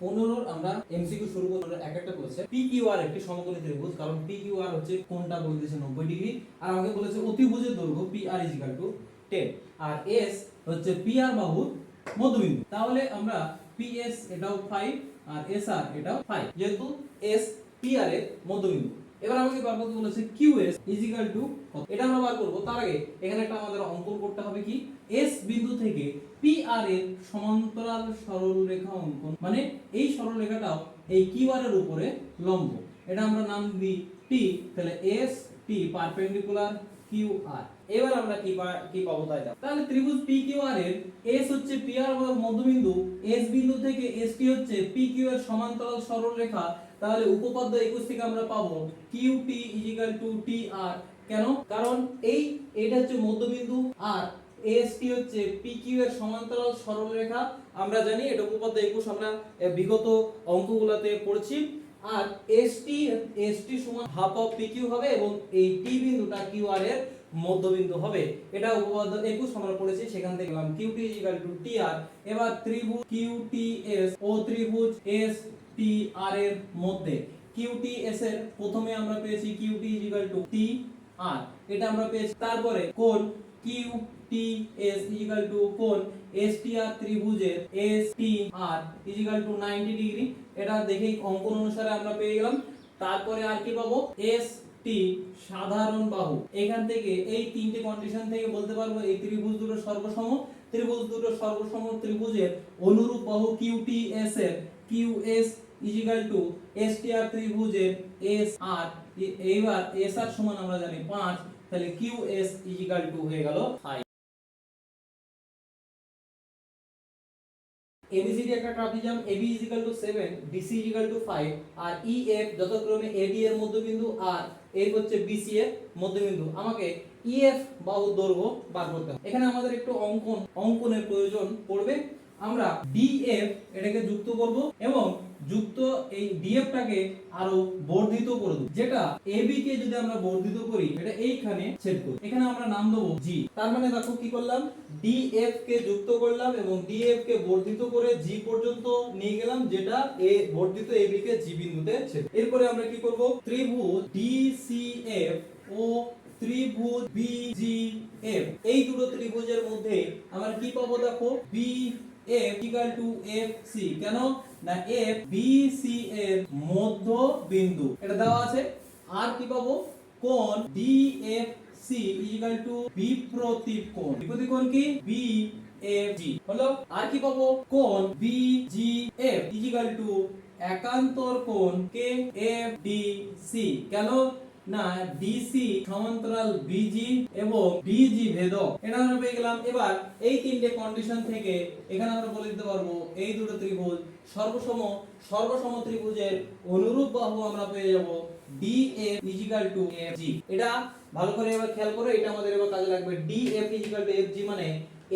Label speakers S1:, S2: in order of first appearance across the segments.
S1: পনেরোর আমরা এমসিকিউ শুরু করব এক একটা করেছে। পি কিউ আর একটি সমকোণী ত্রিভুজ, কারণ পি কিউ আর হচ্ছে কোনটা বলে দিয়েছে নব্বই ডিগ্রি, আর আমাকে বলেছে অতিভুজের দৈর্ঘ্য P R is equal to ten R S হচ্ছে পি আর বাহুর মধ্যবিন্দু। তাহলে আমরা পি এস এটাও ফাইভ আর এস আর এটাও ফাইভ যেহেতু এস পি আর এর মধ্যবিন্দু। এবার আমাকে বার করতে বলেছে কিউ এস ইজিক্যাল টু এটা আমরা বার করব। তার আগে এখানে একটা আমাদের অঙ্কন করতে হবে কি? এস বিন্দু থেকে আর এর সমান্তরাল সরল রেখা অঙ্কন মানে এই সরল রেখাটাও এই কিউ আর এর উপরে লম্ব। এটা আমরা নাম দিই টি তাহলে S T perpendicular Q R এবার আমরা কি কি পাবো তাই তাহলে ত্রিভুজ পি কিউ আর এর এস হচ্ছে পি আর মধ্যবিন্দু এস বিন্দু থেকে এস টি হচ্ছে পি কিউ এর সমান্তরাল সরল রেখা তাহলে উপপাদ্য 21 থেকে আমরা পাবো Q T is equal to T R কেন? কারণ এই, এটা হচ্ছে মধ্যবিন্দু, আর এএসটি হচ্ছে পিকিউ এর সমান্তরাল সরলরেখা। আমরা জানি এটা উপপাদ্য 21 আমরা বিগত অঙ্কগুলোতে পড়েছি। আর এসটি এসটি সমান হাফ অফ পিকিউ হবে এবং এই টি বিন্দুটা এর মধ্যবিন্দু হবে। এটা উপপাদ্য 21 আমরা পড়েছি, সেখান থেকে পেলাম Q T equal to T R এবার ত্রিভুজ কিউ টি এস ও ত্রিভুজ এস টি আর এর মধ্যে। কিউ টি এস এর প্রথমে আমরা পেয়েছি Q T equal to T R এটা আমরা পেয়েছি, তারপরে কোণ Q T S equal to কোণ এস টি আর ত্রিভুজের S T R equal to 90 degree এটা দেখেই অঙ্কন অনুসারে আমরা পেয়ে গেলাম। তারপরে আর কি পাবো? সাধারণ বাহু। এখান থেকে এই কন্ডিশন থেকে বলতে পারব এই ত্রিভুজ দুটো সর্বসম। ত্রিভুজ দুটো সর্বসম ত্রিভুজের অনুরূপ বাহু কিউ এস এর। Q S equal to S T R ত্রিভুজের এস আর এইবার এস আর সমান আমরা জানি 5 তাহলে কিউ এস ইজিক্যাল টু হয়ে গেল 5 ABCD একটা trapezium AB equal to seven 7 BC equal to five R EF যথাক্রমে AD এর মধ্যবিন্দু, আর এই হচ্ছে BC এর মধ্যবিন্দু। আমাকে EF বাহু দৈর্ঘ্য বার করতে হবে। এখানে আমাদের একটু অঙ্কন, অঙ্কনের প্রয়োজন পড়বে। আমরা DF এটাকে যুক্ত করব এবং যুক্ত এই DF টাকে আরও বর্ধিত করে দেব। যেটা AB কে যদি আমরা বর্ধিত করি, এটা এইখানে ছেদ করবে। এখানে আমরা নাম দেবো G তার মানে দেখো কি করলাম? DF কে যুক্ত করলাম এবং DF কে বর্ধিত করে G পর্যন্ত নিয়ে গেলাম, যেটা A বর্ধিত AB কে G বিন্দুতে ছেদ। এরপরে আমরা কি করব? ত্রিভুজ DCF ও ত্রিভুজ BGF এই দুটো ত্রিভুজের মধ্যে আমরা কি পাবো দেখো? B F equal to FC কেন? না বি সি এর মধ্য বিন্দু এটা দেওয়া আছে। আর কি পাবো? কোণ। সি ইকুয়াল টু বিপ্রতীপ কোণ। বিপ্রতীপ কোণ কি? বি এফ জি হলো? আর কি পাবো? কোন B G F equal to একান্তর কোণ কে? এফ ডি সি কেন? না ডিসি সমান্তরাল বিজি এবং বিজি ভেদক। এটা আমরা পেয়ে গেলাম, এবার এই তিনটে কন্ডিশন থেকে এখানে আমরা বলে দিতে পারব, এই দুটো ত্রিভুজ সর্বসম সর্বসম ত্রিভুজের অনুরূপ বাহু আমরা পেয়ে যাব ডিএফ ইজিক্যাল টু এফজি এটা ভালো করে এবার খেয়াল করো, এটা আমাদের এবার কাজে লাগবে। ডিএফ ইজিক্যাল টু এফজি মানে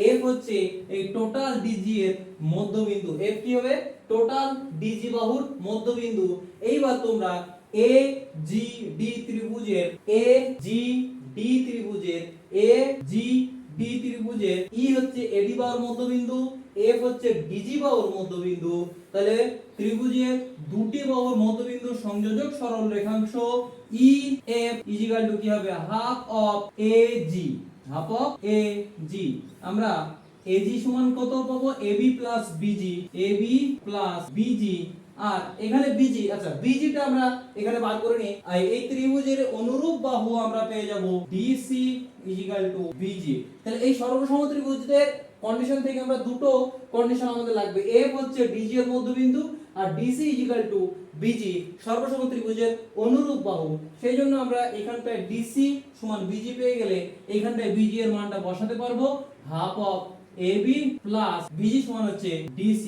S1: এফ হচ্ছে এই টোটাল ডিজি এর মধ্যবিন্দু। এফ কি হবে? টোটাল ডিজি বাহুর মধ্যবিন্দু। এইবার তোমরা এ জি ডি ত্রিভুজের এ জি ডি ত্রিভুজের এ জি ডি ত্রিভুজের ই হচ্ছে এডি বাহুর মধ্যবিন্দু এফ হচ্ছে ডিজি বাহুর মধ্যবিন্দু। তাহলে ত্রিভুজের দুটি বাহুর মধ্যবিন্দু সংযোজক সরল রেখাংশ ই এফ ইজিক্যাল টু কি হবে? Half of A G half of A G আমরা এজি সমান কত পাবো? AB plus BG AB plus BG আর এখানে বিজি আচ্ছা বিজিটা আমরা এখানে বার করে নিই। এই ত্রিভুজের অনুরূপ বাহু আমরা পেয়ে যাব ডিসি ইজিক্যাল টু বিজি তাহলে এই সর্বসম ত্রিভুজের কন্ডিশন থেকে আমরা দুটো কন্ডিশন আমাদের লাগবে। এফ হচ্ছে ডিজি এর মধ্যবিন্দু আর ডিসি ইজিক্যাল টু বিজি সর্বসম ত্রিভুজের অনুরূপ বাহু। সেই জন্য আমরা এখানটায় ডিসি সমান বিজি পেয়ে গেলে এখানটায় বিজি এর মানটা বসাতে পারব। Half of AB plus BG সমান হচ্ছে DC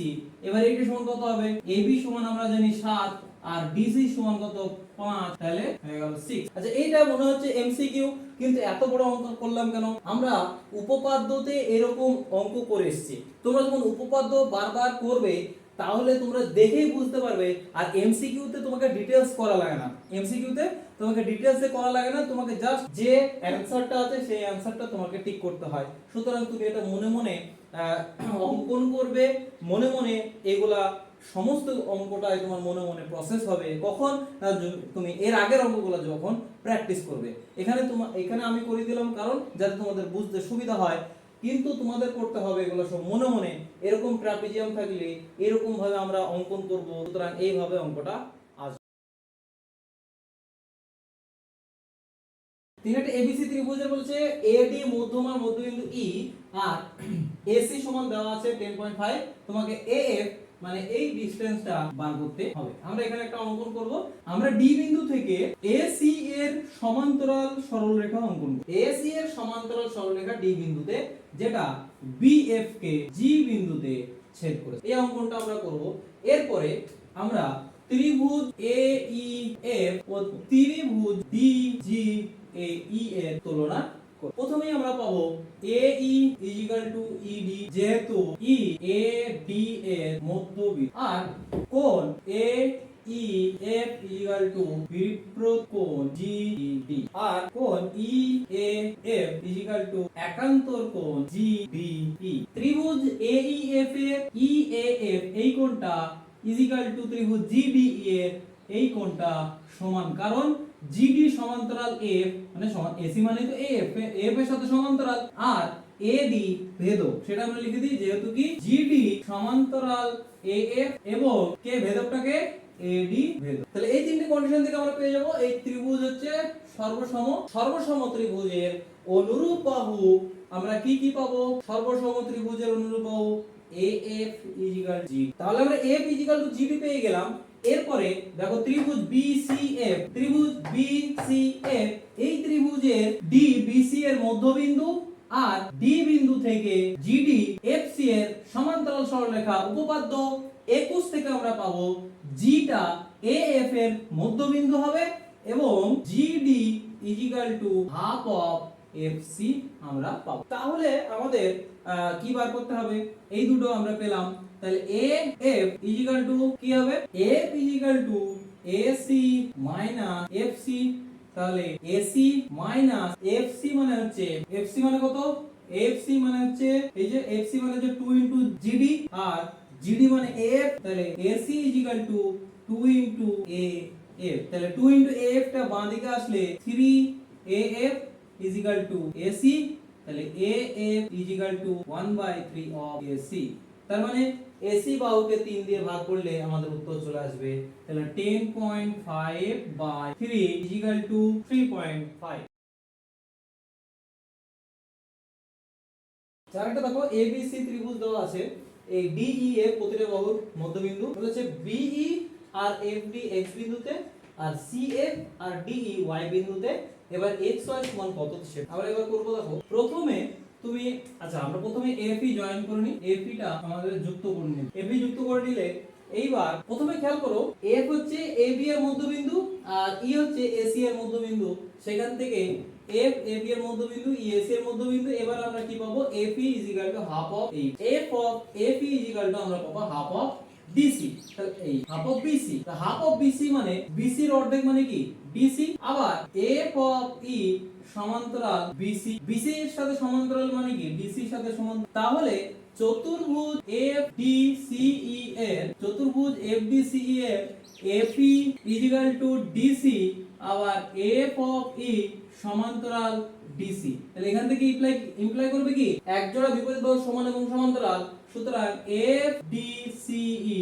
S1: এবার এইটা সমান কত হবে? AB সমান আমরা জানি 7 আর DC সমান কত? 5 তাহলে হয়ে গেল 6 আচ্ছা এইটা মনে হচ্ছে MCQ কিন্তু এত বড় অঙ্ক করলাম কেন? আমরা উপপাদ্যতে এরকম অঙ্ক করে এসেছি। তোমরা যখন উপপাদ্য বারবার করবে, তাহলে তোমরা দেখেই বুঝতে পারবে, আর এমসিকিউতে তোমাকে ডিটেলস করা লাগে না। এমসিকিউতে তোমাকে ডিটেলসে করা লাগে না, তোমাকে জাস্ট যে অ্যানসারটা আছে, সেই অ্যানসারটা তোমাকে টিক করতে হয়। সুতরাং তুমি এটা মনে মনে অঙ্কন করবে, মনে মনে এগুলা সমস্ত অঙ্কটাই তোমার মনে মনে প্রসেস হবে। কখন? তুমি এর আগের অঙ্কগুলো যখন প্র্যাকটিস করবে। এখানে তোমার এখানে আমি করে দিলাম কারণ যাতে তোমাদের বুঝতে সুবিধা হয়। কিন্তু তোমাদের করতে হবে এগুলো সব মনে মনে। এরকম ট্রাপিজিয়াম থাকলে এরকম ভাবে আমরা অঙ্কন করব, সুতরাং এইভাবে অঙ্কটা তিন এবিসি ত্রিভুজের বলছে এডি মধ্যমা, মধ্যবিন্দু ই আর এসি সমান দেওয়া আছে 10.5 তোমাকে এএফ মানে এই ডিসটেন্সটা বার করতে হবে। আমরা এখানে একটা অঙ্কন করব। আমরা ডি বিন্দু থেকে এসি এর সমান্তরাল সরলরেখা অঙ্কন করব। এসি এর সমান্তরাল সরলরেখা ডি বিন্দুতে, যেটা বিএফ কে জি বিন্দুতে ছেদ করে এই অঙ্কনটা আমরা করব। এরপরে আমরা ত্রিভুজ এ ই এফ ও ত্রিভুজ ডি জি এ ই এর তুলনা প্রথমেই আমরা পাবো A E equal to ED যেহেতু ই এ ডি এর মধ্যবিন্দু আর কোণ A E F equal to বিপরীত কোণ জি ডি আর কোণ E A F equal to একান্তর কোণ জি বি ই ত্রিভুজ এ ই এফ এর ই এ এফ এই কোণটা ইজিক্যাল টু ত্রিভুজ জি বি ই এর এই কোণটা সমান। কারণ জিডি সমান্তরাল এফ মানে এসি মানে তো এফ এফ এর সাথে সমান্তরাল, আর এডি ভেদক সেটা আমরা লিখে দিই যেহেতু কি জিডি সমান্তরাল এএফ এবং কে ভেদকটাকে এডি ভেদক তাহলে এই তিনটে কন্ডিশন থেকে আমরা পেয়ে যাব, এই ত্রিভুজ হচ্ছে সর্বসম সর্বসম ত্রিভুজের অনুরূপ বাহু, আমরা কি কি পাবো? সর্বসম ত্রিভুজের অনুরূপ বাহু এএফ ইজিক্যাল জি তাহলে আমরা এফ ইজিক্যাল টু জিডি পেয়ে গেলাম এরপরে দেখো ত্রিভুজ বিসিএফ ত্রিভুজ বিসিএফ এই ত্রিভুজের ডি বিসি এর মধ্যবিন্দু আর ডি বিন্দু থেকে জিডি এফসি এর সমান্তরাল সরলরেখা উপপাদ্য 21 থেকে আমরা পাবো জিটা এএফ এর মধ্যবিন্দু হবে এবং GD equal to half of FC আমরা পাবো। তাহলে আমাদের কি বার করতে হবে? এই দুটো আমরা পেলাম। তাহলে এ এফ ইজিক্যাল টু কি হবে? F equal to AC minus FC তাহলে এসি মাইনাস এফসি মানে হচ্ছে এফসি মানে কত? এফসি মানে হচ্ছে, এই যে এফসি মানে হচ্ছে 2 ইনটু জিডি আর জিডি মানে এফ তাহলে AC equal to 2 into A F তাহলে 2 ইনটু এফ টা বাঁ দিকে আসলে 3 A F equal to AC তাহলে A F equal to 1 by 3 of AC তার মানে এসি বাহুকে 3 দিয়ে ভাগ করলে আমাদের উত্তর চলে আসবে। তাহলে 10.5 বাই 3 ইজিক্যাল টু 3.5 চারটা দেখো এবিসি ত্রিভুজ দেওয়া আছে। এই ডিই এ প্রতিটা বাহুর মধ্যবিন্দু বলেছে বিই আর এফডি এক্স বিন্দুতে, আর সিএফ আর ডিই ওয়াই বিন্দুতে এবার এক্স ওয়াই সমান কত সেটা আমরা এবার করব দেখো, প্রথমে তুমি আচ্ছা আমরা প্রথমে এফই জয়েন করে নিই এফই টা আমাদের যুক্ত করে নিই। এফই যুক্ত করে নিলে এইবার প্রথমে খেয়াল করো এফ হচ্ছে এবি এর মধ্যবিন্দু আর ই হচ্ছে এসি এর মধ্যবিন্দু। সেখান থেকে এফ এ বি এর মধ্যবিন্দু ই এসি এর মধ্যবিন্দু, এবার আমরা কি পাবো? F E is equal to half of H F of F E is equal to আমরা পাবো হাফ অফ ডিসি এই half of BC half of BC মানে বিসি এর অর্ধেক মানে কি? ডিসি আবার এফ অফ ই সমান্তরাল বিসি বিসি এর সাথে সমান্তরাল মানে কি? ডিসি এর সাথে সমান্তরাল, তাহলে চতুর্ভুজ এফ ডি সি ই এর চতুর্ভুজ এফ ডি সি ই এর এফ ই টু ডিসি আবার এফ অফ ই সমান্তরাল ডিসি তাহলে এখান থেকে ইমপ্লাই ইমপ্লাই করবে কি? এক জোড়া বিপরীত বাহু সমান এবং সমান্তরাল। সুতরাং এফ ডি সি ই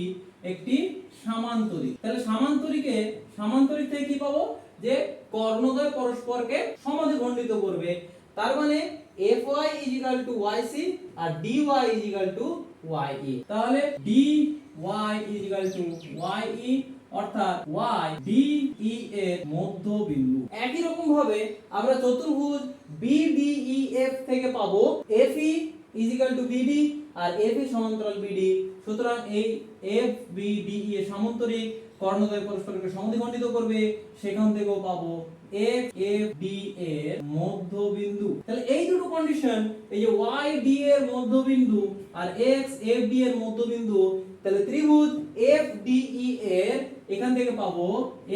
S1: একটি সামান্তরিক। তাহলে সামান্তরিকে, সামান্তরিক থেকে কি পাবো? যে কর্ণদ্বয় পরস্পরকে সমাধিখণ্ডিত করবে। তার মানে F Y equal to Y C R D Y equal to Y E তাহলে D Y equal to Y E অর্থাৎ ওয়াই ডি ই এর মধ্যবিন্দু। একই রকম ভাবে আমরা চতুর্ভুজ বিডিইএফ থেকে পাবো। F E equal to BD R F E সমান্তরাল বিডি সুতরাং এই এফ বিডি এর সমান্তরিক কর্ণদ্বয় পরস্পরকে সমদ্বিখণ্ডিত করবে, সেখান থেকেও পাবো এফ এফ ডি এর মধ্যবিন্দু। তাহলে এই দুটো কন্ডিশন এই যে ওয়াই ডি এর মধ্যবিন্দু আর এক্স এফ ডি এর মধ্যবিন্দু, তাহলে ত্রিভুজ এফ ডি ই এর এখান থেকে পাবো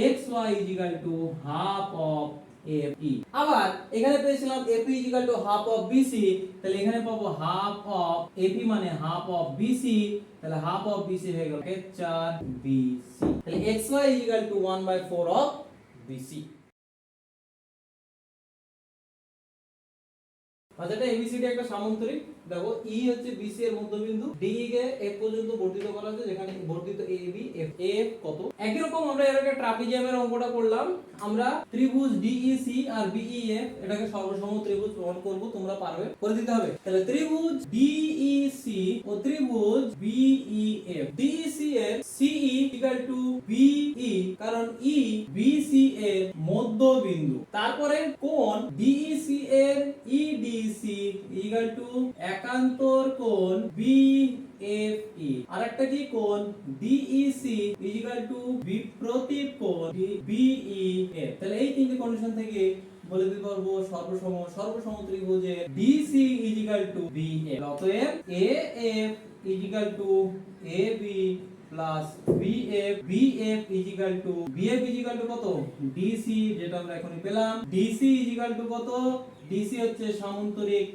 S1: X Y equal to half of F E আবার এখানে পেয়েছিলাম AP equal to half of BC তাহলে এখানে পাবো হাফ অফ এপি মানে হাফ অফ বিসি তাহলে হাফ অফ বিসি হয়ে গেল চার বিসি তাহলে X Y equal to one by four of BC আচ্ছা এটা এবিসিডি একটা সামান্তরিক। দেখো ই হচ্ছে বিসি এর মধ্যবিন্দু। ডি কে এফ পর্যন্ত বর্ধিত করা আছে যেখানে বর্ধিত এ বি এফ এফ কত? একই রকম আমরা এর আগে ট্রাপিজিয়ামের অঙ্কটা করলাম। আমরা ত্রিভুজ ডিইসি আর বিইএফ এটাকে সর্বসম ত্রিভুজ প্রমাণ করব, তোমরা পারবে। করে দিতে হবে। তাহলে ত্রিভুজ ডিইসি ও ত্রিভুজ বিইএফ ডিইসি এর সিই ইকুয়াল টু বিই কারণ ই বিসি এর মধ্যবিন্দু। তারপরে কোণ ডিইসি এর একান্তর কোণ বিএফই আরেকটা কি কোণ? ডিইসি ইকুয়াল টু বিপ্রতীপ কোণ বিইএফ তাহলে এই তিনটে কন্ডিশন থেকে বলে দিতে পারব সর্বসম সর্বসম ইকুয়াল টু বিএফ অতএব AF equal to AB plus equal to BF equal to কত? ডিসি যেটা আমরা এখনই পেলাম। ডিসি ইজিক্যাল টু কত? ডিসি হচ্ছে সামান্তরিক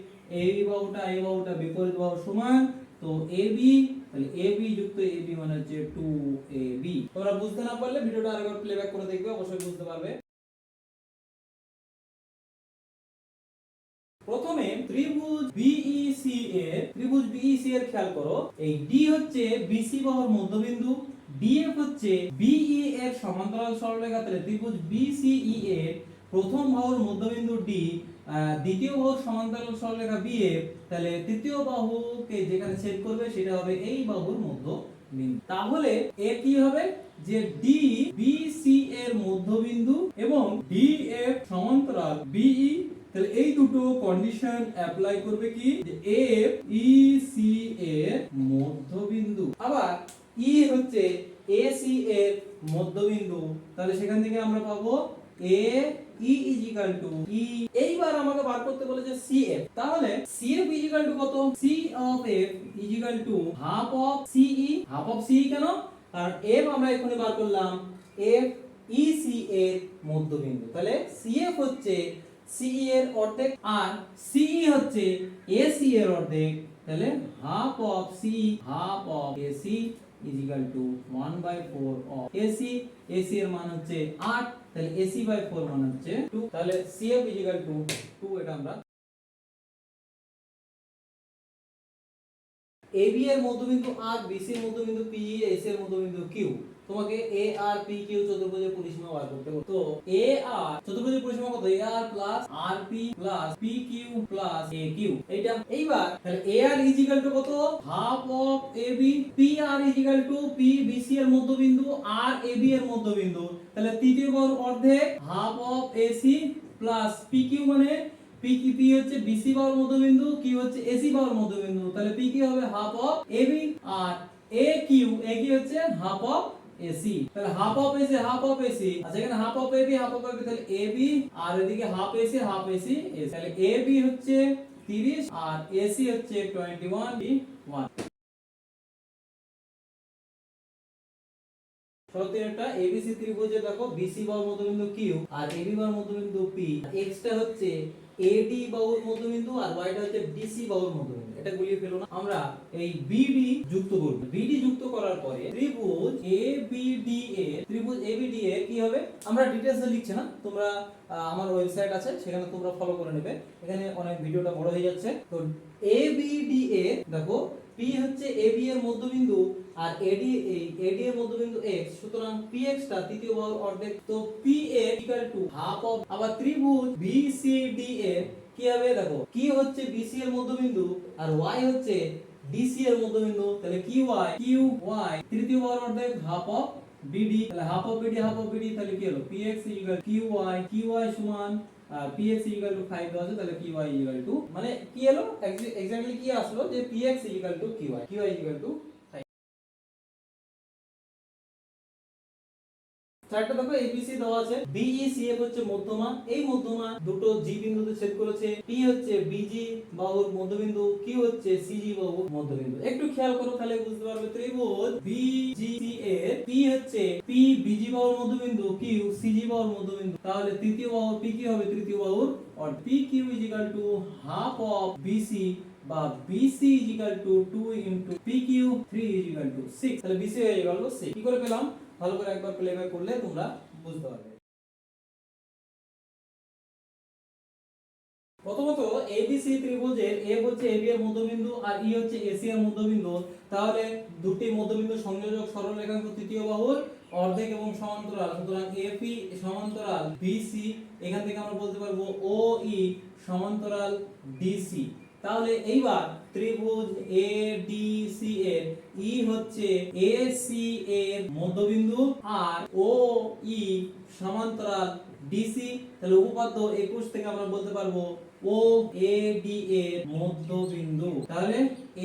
S1: এই বাহুটা এই বাহুটা বিপরীত বাহু সমান, তো এবি তাহলে এবি যুক্ত এবি মানে হচ্ছে 2ab তোমরা বুঝতে না পারলে ভিডিওটা আরেকবার প্লেব্যাক করে দেখবে, অবশ্যই বুঝতে পারবে। প্রথমে ত্রিভুজ বিইসি এর ত্রিভুজ বিইসি এর খেয়াল করো, এই ডি হচ্ছে বিসি বাহুর মধ্যবিন্দু ডিএফ হচ্ছে বিই এর সমান্তরাল সরলরেখা, তাহলে ত্রিভুজ বিসিই এর প্রথম বাহুর মধ্যবিন্দু ডি দ্বিতীয় বাহুর সমান্তরাল সরলরেখা বিএফ তাহলে তৃতীয় বাহুকে যেখানে ছেদ করবে সেটা হবে এই বাহুর মধ্যবিন্দু তাহলে এ কি হবে? যে ডি বিসি এর মধ্যবিন্দু এবং ডিএফ সমান্তরাল বিই তাহলে এই দুটো কন্ডিশন অ্যাপ্লাই করবে কি? এফ ই সি এর মধ্যবিন্দু। আবার ই হচ্ছে এ সি এর মধ্যবিন্দু। তাহলে সেখান থেকে আমরা পাবো A E equal two E এইবার আমাকে বার করতে বলেছে সি এফ তাহলে সি এফ ইজিক্যাল টু কত? C of F equal to half of CE half of CE কেন? কারণ এফ আমরা এখানে বার করলাম। এফ ই সি এর মধ্যবিন্দু। তাহলে সি এফ হচ্ছে সিই এর অর্ধেক আর সিই হচ্ছে এসি এর অর্ধেক। তাহলে half of C half of AC is equal to 1 by four of AC AC এর মান হচ্ছে 8 তাহলে এসি বাই 4 মান হচ্ছে 2 তাহলে সিএফ ইজ ইকুয়াল টু 2 এটা আমরা এবি এর মধ্যবিন্দু আর বিসি এর মধ্যবিন্দু পি এস এর মধ্যবিন্দু কিউ তোমাকে এ আর পি কিউ চতুর্ভুজের পরিসীমা বার করতে হবে। তো এ আর চতুর্ভুজের পরিসীমা কত? A R plus R P plus P Q plus A Q এইটা এইবার তাহলে A R is equal to কত? Half of A B P R is equal to P BC এর মধ্যবিন্দু আর এ বি এর মধ্যবিন্দু। তাহলে তৃতীয় বর্গ অর্ধেক half of AC plus P Q মানে পি কি পি হচ্ছে বিসি বাহুর মধ্যবিন্দু কি হচ্ছে এসি বাহুর মধ্যবিন্দু। তাহলে পি কি হবে হাফ অফ এবি আর এ কিউ এ কি হচ্ছে হাফ অফ এসি তাহলে half of AC half of AC আচ্ছা এখানে half of AB half of AB তাহলে এবি আর এদিকে হাফ এসি হাফ এসি তাহলে এবি হচ্ছে 30 আর এসি হচ্ছে 21 বি 1 সত্যিটা এবিসি ত্রিভুজে দেখো বিসি বাহুর মধ্যবিন্দু কিউ আর এবি বাহুর মধ্যবিন্দু পি এক্সটা হচ্ছে এডি বাহুর মধ্যবিন্দু আর ওয়াইটা হচ্ছে ডিসি বাহুর মধ্যবিন্দু এটা গুলিয়ে ফেলো না। আমরা এই বিডি যুক্ত করব। বিডি যুক্ত করার পরে ত্রিভুজ এবিডি এ ত্রিভুজ এবিডি এ কি হবে? আমরা ডিটেইলসে লিখছি না। তোমরা আমার ওয়েবসাইট আছে, সেখানে তোমরা ফলো করে নেবে। এখানে অনেক ভিডিওটা বড় হয়ে যাচ্ছে। তো এবিডি এ দেখো পি হচ্ছে এর মধ্যবিন্দু আর এডি এডি এর মধ্যবিন্দু সুতরাং টা তৃতীয় অর্ধেক। তো ইকুয়াল হাফ অফ আবার ত্রিভুজ bcd এর কি হবে দেখো কি হচ্ছে এর মধ্যবিন্দু আর হচ্ছে এর মধ্যবিন্দু। তাহলে কি y তৃতীয় অর্ধেক হাফ অফ bd তাহলে half of bd half of তাহলে কি হলো? Px ইকুয়াল qy qy সমান px equal to 5 দেওয়া আছে তাহলে qy equal to মানে কি এলো এক্স্যাক্টলি কি আসলো যে px equal to qy qy equal to চারটা দেখো এবিসি দেওয়া আছে। বিই সিএফ হচ্ছে মধ্যমা। এই মধ্যমা দুটো জি বিন্দুতে ছেদ করেছে। পি হচ্ছে বিজি বাহুর মধ্যবিন্দু। কিউ হচ্ছে সিজি বাহুর মধ্যবিন্দু। একটু খেয়াল করো তাহলে বুঝতে পারবে। ত্রিভুজ বিজিসি এর পি হচ্ছে পি বিজি বাহুর মধ্যবিন্দু। কিউ সিজি বাহুর মধ্যবিন্দু। তাহলে তৃতীয় বাহু পি কি হবে? তৃতীয় বাহুর or P Q is equal to half of BC বা is equal to 2 into PQ 3 is equal to 6 তাহলে BC হয়ে গেল 6 কি করে পেলাম? ভালো করে একবার প্লেব্যাক করলে তোমরা বুঝতে পারবে। প্রথমত ABC ত্রিভুজের A হচ্ছে AB এর মধ্যবিন্দু আর ই হচ্ছে AC এর মধ্যবিন্দু। তাহলে দুটি মধ্যবিন্দু সংযোজক সরলরেখাংশ তৃতীয় বাহুর অর্ধেক এবং সমান্তরাল। সুতরাং AP সমান্তরাল BC এখান থেকে আমরা বলতে পারব OE সমান্তরাল DC তাহলে এইবার ত্রিভুজ ADC এর E হচ্ছে AC এর মধ্যবিন্দু আর OE সমান্তরাল DC তাহলে উপপাদ্য 21 থেকে আমরা বলতে পারব ও এ ডি এর মধ্যবিন্দু। তাহলে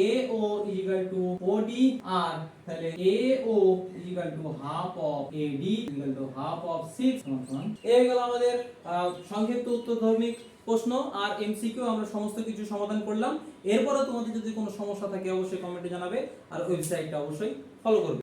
S1: A O equal to O D আর তাহলে A O equal to half of A D equal to half of 6 সমান এই গেল আমাদের সংক্ষিপ্ত উত্তর ধর্মিক। প্রশ্ন আর এমসিকিউ আমরা সমস্ত কিছু সমাধান করলাম। এরপরে তোমাদের যদি কোনো সমস্যা থাকে, অবশ্যই কমেন্টে জানাবে। আর ওয়েবসাইটটা অবশ্যই ফলো করবে।